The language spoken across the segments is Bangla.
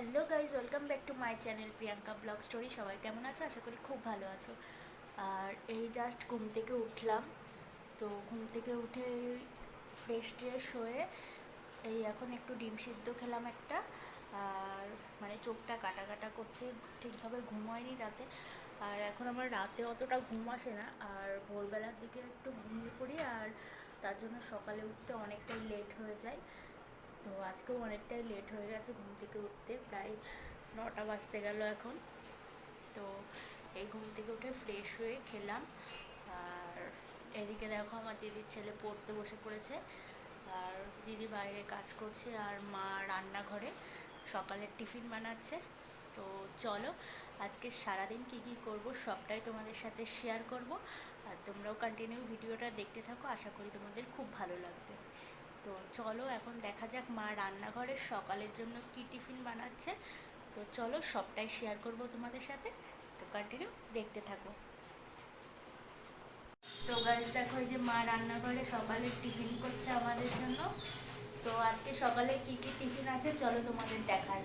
Hello guys welcome back to my channel Priyanka blog story সবাই কেমন আছো? আশা করি খুব ভালো আছো। আর এই জাস্ট ঘুম থেকে উঠলাম। তো ঘুম থেকে উঠে ফ্রেশ ট্রেশ হয়ে এই এখন একটু ডিম সিদ্ধ খেলাম একটা। আর মানে চোখটা কাটা কাটা করছে, ঠিকভাবে ঘুম হয়নি রাতে। আর এখন আমার রাতে অতটা ঘুম আসে না। আর ভোরবেলার দিকে একটু ঘুমিয়ে পড়ি, আর তার জন্য সকালে উঠতে অনেকটাই লেট হয়ে যায়। তো আজকেও অনেকটাই লেট হয়ে গেছে ঘুম থেকে উঠতে, প্রায় নটা বাজতে গেল এখন। তো এই ঘুম থেকে উঠে ফ্রেশ হয়ে খেলাম। আর এদিকে দেখো আমার দিদির ছেলে পড়তে বসে পড়েছে। আর দিদি বাইরে কাজ করছে আর মা রান্নাঘরে সকালের টিফিন বানাচ্ছে। তো চলো, আজকে সারাদিন কী কী করব সবটাই তোমাদের সাথে শেয়ার করব। আর তোমরাও কন্টিনিউ ভিডিওটা দেখতে থাকো, আশা করি তোমাদের খুব ভালো লাগবে। তো চলো এখন দেখা যাক মা রান্নাঘরে সকালের জন্য কি টিফিন বানাচ্ছে। তো চলো সবটাই শেয়ার করব তোমাদের সাথে। তো কন্টিনিউ দেখতে থাকো। তো গাইজ দেখো যে মা রান্নাঘরে সকালে টিফিন করছে আমাদের জন্য। তো আজকে সকালে কি কি টিফিন আছে চলো তোমাদের দেখাই।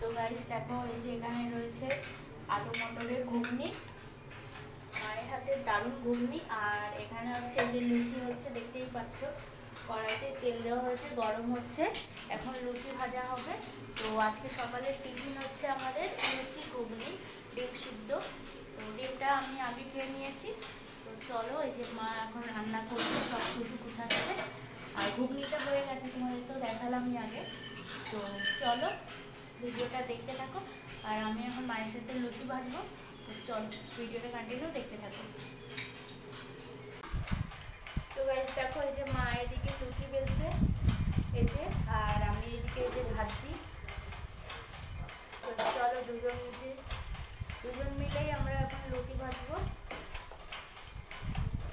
তো গাইজ দেখো এই যে এখানে রয়েছে আলু মটরের ঘুগনি। দারুণ ঘুগনি। আর এখানে হচ্ছে যে লুচি হচ্ছে, দেখতেই পাচ্ছ। কড়াইতে তেল দেওয়া হয়েছে, গরম হচ্ছে। এখন লুচি ভাজা হবে। তো আজকে সকালের টিফিন হচ্ছে আমাদের লুচি, ঘুগনি, ডিম সিদ্ধ। তো ডিমটা আমি আগে খেয়ে নিয়েছি। তো চলো, এই যে মা এখন রান্না করছে সব কিছু গুছাচ্ছে। আর ঘুগনিটা হয়ে গেছে তোমাদের তো দেখালামই আগে। তো চলো, ভিডিওটা দেখতে থাকো। আর আমি এখন মায়ের সাথে লুচি ভাজবো। তো চল, ভিডিওটা কন্টিনিউ দেখতে থাকো। তো গাইজ দেখো এই যে মা এদিকে লুচি বেলছে, এই যে, আর আমি এদিকে এই যে ভাজছি। চলো দুজন মিলে, দুজন মিলেই আমরা এখন লুচি ভাজবো।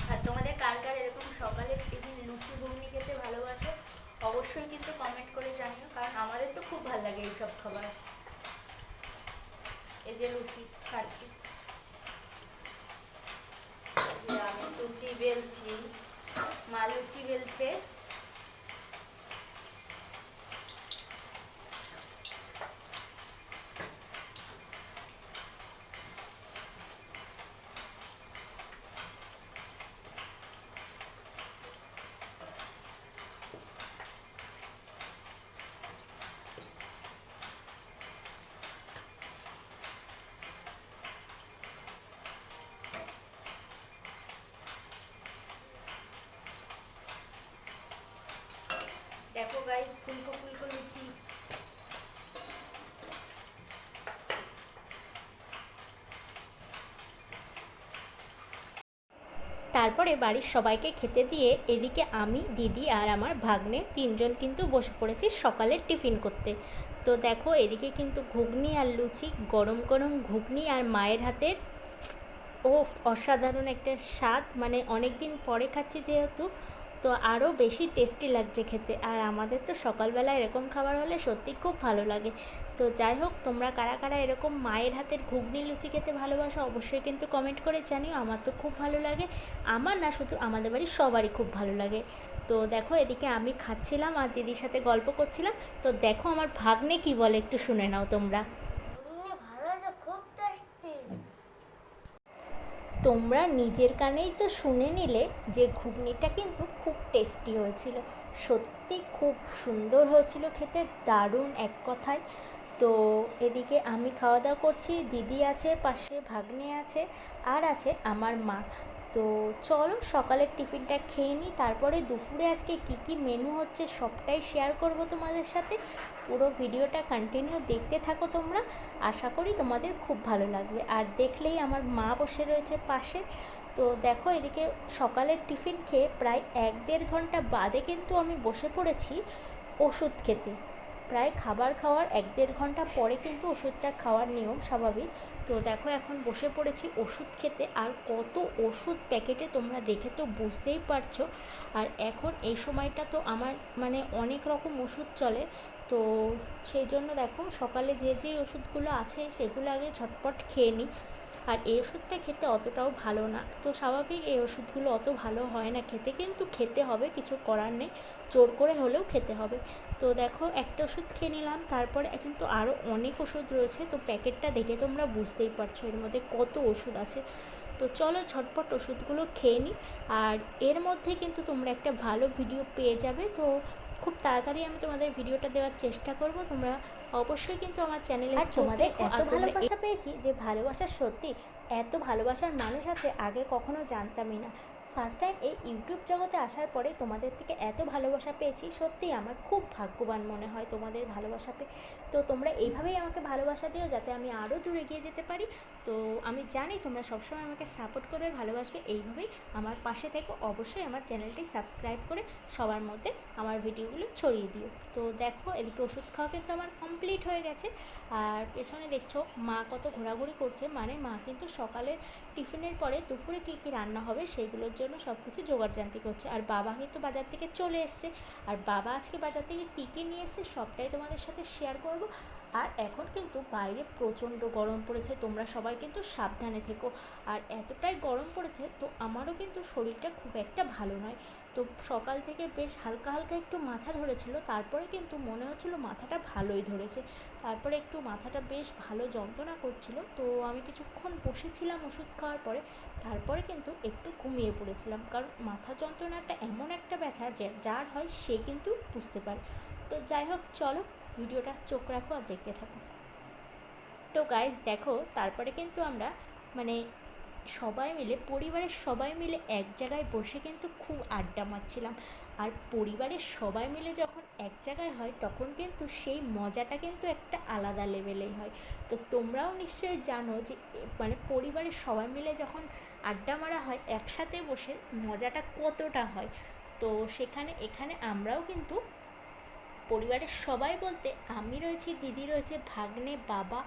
আর তোমাদের কার কার এরকম সকালের টিফিন লুচি ঘুগনি খেতে ভালোবাসো, অবশ্যই কিন্তু কমেন্ট করে জানিও, কারণ আমাদের তো খুব ভালো লাগে এইসব খাবার। এই যে লুচি খাচ্ছি। আমি লুচি বেলছি। মা লুচি বেলছে। দেখো গাইস ফুলকো ফুলকো লুচি। তারপরে বাড়ির সবাইকে খেতে দিয়ে এদিকে আমি, দিদি আর আমার ভাগ্নে তিনজন কিন্তু বসে পড়েছি সকালের টিফিন করতে। তো দেখো, এদিকে কিন্তু ঘুগনি আর লুচি, গরম গরম ঘুগনি আর মায়ের হাতের। ও অসাধারণ একটা স্বাদ। মানে অনেক দিন পরে খাচ্ছি যেহেতু তো আরও বেশি টেস্টি লাগছে খেতে। আর আমাদের তো সকালবেলা এরকম খাবার হলে সত্যি খুব ভালো লাগে। তো যাই হোক, তোমরা কারা কারা এরকম মায়ের হাতের ঘুগনি লুচি খেতে ভালোবাসো অবশ্যই কিন্তু কমেন্ট করে জানিও। আমার তো খুব ভালো লাগে। আমার না শুধু আমাদের বাড়ির সবারই খুব ভালো লাগে। তো দেখো, এদিকে আমি খাচ্ছিলাম আর দিদির সাথে গল্প করছিলাম। তো দেখো আমার ভাগ্নে কি বলে একটু শুনে নাও তোমরা ঘুগনি ভালো আছে খুব টেস্টি তোমরা নিজের কানেই তো শুনে নিলে যে ঘুগনিটা কিন্তু খুব টেস্টি হয়েছিল। সত্যি খুব সুন্দর হয়েছিল খেতে, দারুণ এক কথায়। তো এদিকে আমি খাওয়া দাওয়া করছি, দিদি আছে, পাশে ভাগ্নে আছে, আর আছে আমার মা। তো চলো সকালের টিফিনটা খেয়ে নিই, তারপরে দুপুরে আজকে কি কি মেনু হচ্ছে সবটাই শেয়ার করব তোমাদের সাথে। পুরো ভিডিওটা কন্টিনিউ দেখতে থাকো তোমরা, আশা করি তোমাদের খুব ভালো লাগবে। আর দেখলেই আমার মা বসে রয়েছে পাশে। তো দেখো এদিকে সকালের টিফিন খেয়ে প্রায় এক দেড় ঘণ্টা বাদে কিন্তু আমি বসে পড়েছি ওষুধ খেতে। প্রায় খাবার খাওয়ার এক দেড় ঘণ্টা পরে কিন্তু ওষুধটা খাওয়ার নিয়ম স্বাভাবিক। তো দেখো এখন বসে পড়েছি ওষুধ খেতে, আর কত ওষুধ প্যাকেটে তোমরা দেখে তো বুঝতেই পারছ। আর এখন এই সময়টা তো আমার মানে অনেক রকম ওষুধ চলে। তো সেই জন্য দেখো সকালে যে যে ওষুধগুলো আছে সেগুলো আগে ঝটপট খেয়ে নিই। আর এই ওষুধটা খেতে অতটাও ভালো না। তো স্বাভাবিক এই ওষুধগুলো অত ভালো হয় না খেতে, কিন্তু খেতে হবে, কিছু করার নেই। জোর করে হলেও খেতে হবে। তো দেখো, একটা ওষুধ খেয়ে নিলাম, তারপরে কিন্তু আরও অনেক ওষুধ রয়েছে। তো প্যাকেটটা দেখে তোমরা বুঝতেই পারছ এর মধ্যে কত ওষুধ আছে। তো চলো ঝটপট ওষুধগুলো খেয়ে নিই। আর এর মধ্যে কিন্তু তোমরা একটা ভালো ভিডিও পেয়ে যাবে। তো খুব তাড়াতাড়ি আমি তোমাদের ভিডিওটা দেওয়ার চেষ্টা করব। তোমরা অবশ্যই কিন্তু আমার চ্যানেলে আর তোমাদের এত ভালোবাসা পেয়েছি যে ভালোবাসা সত্যি এত ভালোবাসার মানুষ আছে, আগে কখনো জানতামই না। ফার্স্ট টাইম এই ইউটিউব জগতে আসার পরে তোমাদের থেকে এত ভালোবাসা পেয়েছি, সত্যিই আমার খুব ভাগ্যবান মনে হয় তোমাদের ভালোবাসা পেয়ে। তো তোমরা এইভাবেই আমাকে ভালোবাসা দিও যাতে আমি আরও দূরে এগিয়ে যেতে পারি। তো আমি জানি তোমরা সবসময় আমাকে সাপোর্ট করবে, ভালোবাসবে, এইভাবেই আমার পাশে থেকে। অবশ্যই আমার চ্যানেলটি সাবস্ক্রাইব করে সবার মধ্যে আমার ভিডিওগুলো ছড়িয়ে দিও। তো দেখো, এদিকে ওষুধ খাওয়া কিন্তু আমার কমপ্লিট হয়ে গেছে। আর পেছনে দেখছ, মা কত ঘোরাঘুরি করছে। মানে মা কিন্তু সকালের টিফিনের পরে দুপুরে কী কী রান্না হবে সেইগুলোর জন্য সব কিছু জোগাড় জানতে করছে। আর বাবা কিন্তু বাজার থেকে চলে এসছে। আর বাবা আজকে বাজার থেকে কী কী নিয়ে এসছে সবটাই তোমাদের সাথে শেয়ার করব। আর এখন কিন্তু বাইরে প্রচণ্ড গরম পড়েছে, তোমরা সবাই কিন্তু সাবধানে থেকো। আর এতটাই গরম পড়েছে তো আমারও কিন্তু শরীরটা খুব একটা ভালো নয়। তো সকাল থেকে বেশ হালকা হালকা একটু মাথা ধরেছিল, তারপরে কিন্তু মনে হচ্ছিল মাথাটা ভালোই ধরেছে। তারপরে একটু মাথাটা বেশ ভালো যন্ত্রণা করছিল, তো আমি কিছুক্ষণ বসেছিলাম ওষুধ খাওয়ার পরে, তারপরে কিন্তু একটু ঘুমিয়ে পড়েছিলাম। কারণ মাথা যন্ত্রণাটা এমন একটা ব্যথা যে, যার হয় সে কিন্তু বুঝতে পারে। তো যাই হোক, চলো ভিডিওটা চোখ রাখো আর দেখতে থাকো। তো গাইজ দেখো, তারপরে কিন্তু আমরা মানে সবাই মিলে, পরিবারের সবাই মিলে এক জায়গায় বসে কিন্তু খুব আড্ডা মারছিলাম। আর পরিবারের সবাই মিলে যখন এক জায়গায় হয়, তখন কিন্তু সেই মজাটা কিন্তু একটা আলাদা লেভেলেই হয়। তো তোমরাও নিশ্চয়ই জানো যে মানে পরিবারের সবাই মিলে যখন আড্ডা মারা হয়, একসাথে বসে মজাটা কতটা হয়? তো সেখানে, এখানে আমরাও কিন্তু পরিবারের সবাই বলতে, আমি রয়েছি, দিদি রয়েছে, ভাগ্নে, বাবা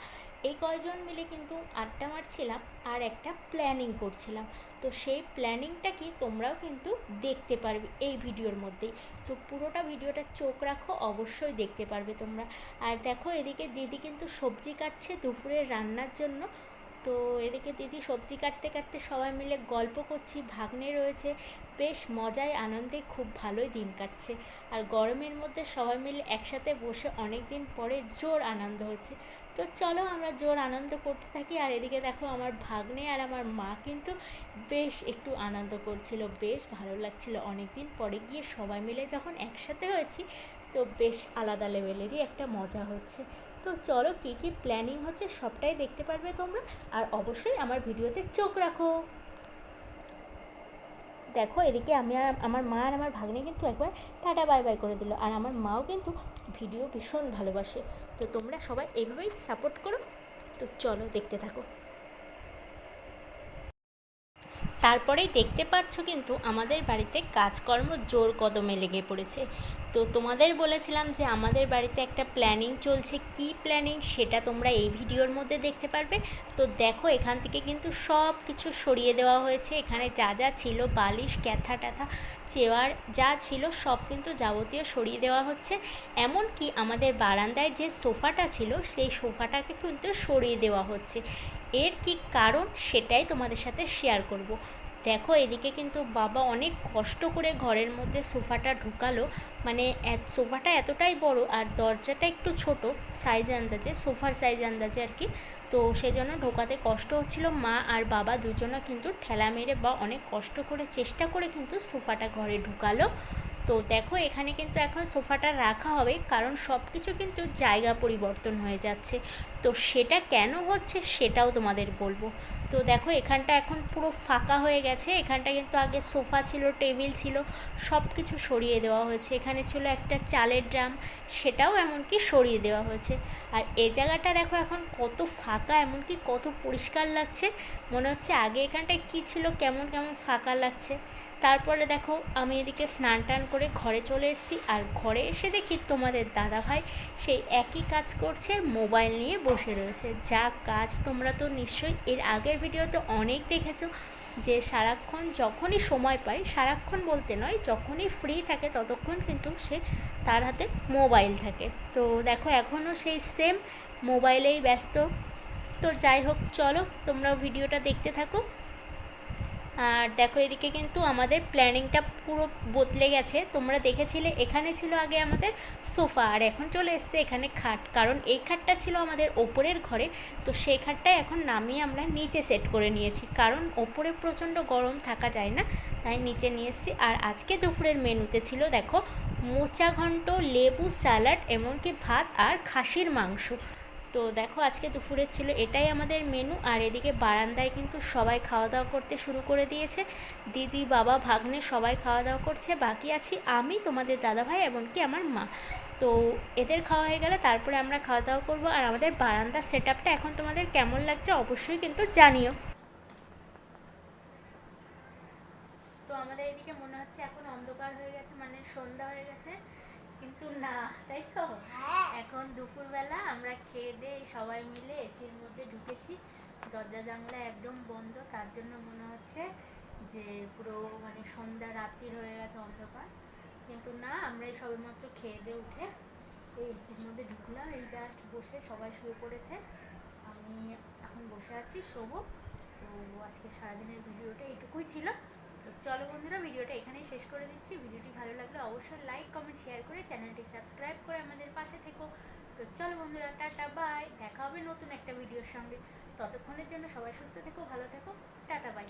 এই কয়জন মিলে কিন্তু আড্ডা মারছিলাম আর একটা প্ল্যানিং করছিলাম। তো সেই প্ল্যানিংটা কি তোমরাও কিন্তু দেখতে পারবে এই ভিডিওর মধ্যেই। তো পুরোটা ভিডিওটা চোখ রাখো, অবশ্যই দেখতে পারবে তোমরা। আর দেখো এদিকে দিদি কিন্তু সবজি কাটছে দুপুরের রান্নার জন্য। তো এদিকে দিদি সবজি কাটতে কাটতে সবাই মিলে গল্প করছি, ভাগ্নে রয়েছে। বেশ মজায়, আনন্দে খুব ভালোই দিন কাটছে। আর গরমের মধ্যে সবাই মিলে একসাথে বসে অনেক দিন পরে জোর আনন্দ হচ্ছে। তো চলো আমরা জোর আনন্দ করতে থাকি। আর এদিকে দেখো আমার ভাগ্নে আর আমার মা কিন্তু বেশ একটু আনন্দ করছিল, বেশ ভালো লাগছিল। অনেক দিন পরে গিয়ে সবাই মিলে যখন একসাথে হয়েছি, তো বেশ আলাদা লেভেলেরই একটা মজা হচ্ছে। তো চলো কী কী প্ল্যানিং হচ্ছে সবটাই দেখতে পারবে তোমরা। আর অবশ্যই আমার ভিডিওতে চোখ রাখো। দেখো এদিকে আমি আর আমার মা আর আমার ভাগ্নে কিন্তু একবার টাটা বাই বাই করে দিল। আর আমার মাও কিন্তু ভিডিও ভীষণ ভালোবাসে। তো তোমরা সবাই এইভাবেই সাপোর্ট করো। তো চলো দেখতে থাকো। তারপরেই দেখতে পাচ্ছ কিন্তু আমাদের বাড়িতে কাজকর্ম জোর কদমে লেগে পড়েছে। তো তোমাদের বলেছিলাম যে আমাদের বাড়িতে একটা প্ল্যানিং চলছে। কি প্ল্যানিং সেটা তোমরা এই ভিডিওর মধ্যে দেখতে পারবে। তো দেখো, এখান থেকে কিন্তু সব কিছু সরিয়ে দেওয়া হয়েছে। এখানে যা যা ছিল, বালিশ, ক্যাথা ট্যাথা, চেয়ার যা ছিল, সব কিন্তু যাবতীয় সরিয়ে দেওয়া হচ্ছে। এমনকি আমাদের বারান্দায় যে সোফাটা ছিল, সেই সোফাটাকে কিন্তু সরিয়ে দেওয়া হচ্ছে। এর কি কারণ? সেটাই তোমাদের সাথে শেয়ার করব। দেখো, এদিকে কিন্তু বাবা অনেক কষ্ট করে ঘরের মধ্যে সোফাটা ঢুকালো। মানে সোফাটা এতটাই বড় আর দরজাটা একটু ছোট সাইজ আন্দাজে, সোফার সাইজ আন্দাজে আর কি। তো সেজন্য ঢোকাতে কষ্ট হচ্ছিল। মা আর বাবা দুজনে কিন্তু ঠেলা মেরে বা অনেক কষ্ট করে, চেষ্টা করে কিন্তু সোফাটা ঘরে ঢুকালো। তো দেখো, এখানে কিন্তু এখন সোফাটা রাখা হবে কারণ সব কিছু কিন্তু জায়গা পরিবর্তন হয়ে যাচ্ছে। তো সেটা কেন হচ্ছে সেটাও তোমাদের বলব। তো দেখো, এখানটা এখন পুরো ফাঁকা হয়ে গেছে। এখানটা কিন্তু আগে সোফা ছিল, টেবিল ছিল সব কিছু সরিয়ে দেওয়া হয়েছে। এখানে ছিল একটা চালের ড্রাম, সেটাও এমনকি সরিয়ে দেওয়া হয়েছে। আর এ জায়গাটা দেখো এখন কত ফাঁকা, এমনকি কত পরিষ্কার লাগছে। মনে হচ্ছে আগে এখানটায় কী ছিল, কেমন কেমন ফাঁকা লাগছে। তারপরে দেখো আমি এদিকে স্নান টান করে ঘরে চলে এসেছি আর ঘরে এসে দেখি তোমাদের দাদা ভাই সেই একই কাজ করছে, মোবাইল নিয়ে বসে রয়েছে। যা কাজ তোমরা তো নিশ্চয়ই এর আগের ভিডিওতে অনেক দেখেছ যে সারাক্ষণ যখনই সময় পায়, সারাক্ষণ বলতে নয়, যখনই ফ্রি থাকে ততক্ষণ কিন্তু সে তার হাতে মোবাইল থাকে। তো দেখো এখনও সেই সেম মোবাইলেই ব্যস্ত। তো যাই হোক, চলো তোমরাও ভিডিওটা দেখতে থাকো। আর দেখো এদিকে কিন্তু আমাদের প্ল্যানিংটা পুরো বদলে গেছে। তোমরা দেখেছিলে, এখানে ছিল আগে আমাদের সোফা, আর এখন চলে এসছে এখানে খাট। কারণ এই খাটটা ছিল আমাদের ওপরের ঘরে, তো সেই খাটটা এখন নামিয়ে আমরা নিচে সেট করে নিয়েছি। কারণ ওপরে প্রচণ্ড গরম থাকা যায় না, তাই নিচে নিয়ে এসেছি। আর আজকে দুপুরের মেনুতে ছিল, দেখো মোচা ঘন্ট লেবু, স্যালাড, এমনকি ভাত আর খাসির মাংস। তো দেখো আজকে দুপুরের ছিল, এটাই আমাদের মেনু আর এদিকে বারান্দায় কিন্তু সবাই খাওয়া দাওয়া করতে শুরু করে দিয়েছে। দিদি, বাবা, ভাগ্নে সবাই খাওয়া দাওয়া করছে, বাকি আছি আমি, তোমাদের দাদাভাই এমনকি আমার মা। তো এদের খাওয়া হয়ে গেলে তারপরে আমরা খাওয়া দাওয়া করব, আর আমাদের বারান্দার সেট এখন তোমাদের কেমন লাগছে অবশ্যই কিন্তু জানিও। তো আমাদের এদিকে মনে হচ্ছে এখন অন্ধকার হয়ে গেছে মানে সন্ধ্যা হয়ে গেছে। কিন্তু না তাই তো? হ্যাঁ। এখন দুপুরবেলা আমরা খেয়ে দিয়ে সবাই মিলে এসির মধ্যে ঢুকেছি। দরজা জানলা একদম বন্ধ। তার জন্য মনে হচ্ছে যে পুরো মানে সন্ধ্যা রাত্রির হয়ে গেছে অন্ধকার। কিন্তু না আমরা এই সবেমাত্র খেয়ে দিয়ে উঠে এই এসির মধ্যে ঢুকলাম। এই জাস্ট বসে সবাই শুয়ে পড়েছে। আমি এখন বসে আছি শোবো। তো আজকে সারাদিনের ভিডিওটা এইটুকুই ছিল। চলো বন্ধুরা, ভিডিওটা এখানেই শেষ করে দিচ্ছি। ভিডিওটি ভালো লাগলে অবশ্যই লাইক কমেন্ট শেয়ার করে চ্যানেলটি সাবস্ক্রাইব করে আমাদের পাশে থেকো। তো চলো বন্ধুরা, টাটা বাই দেখা হবে নতুন একটা ভিডিওর সঙ্গে। ততক্ষণের জন্য সবাই সুস্থ থেকো, ভালো থেকো। Tata bye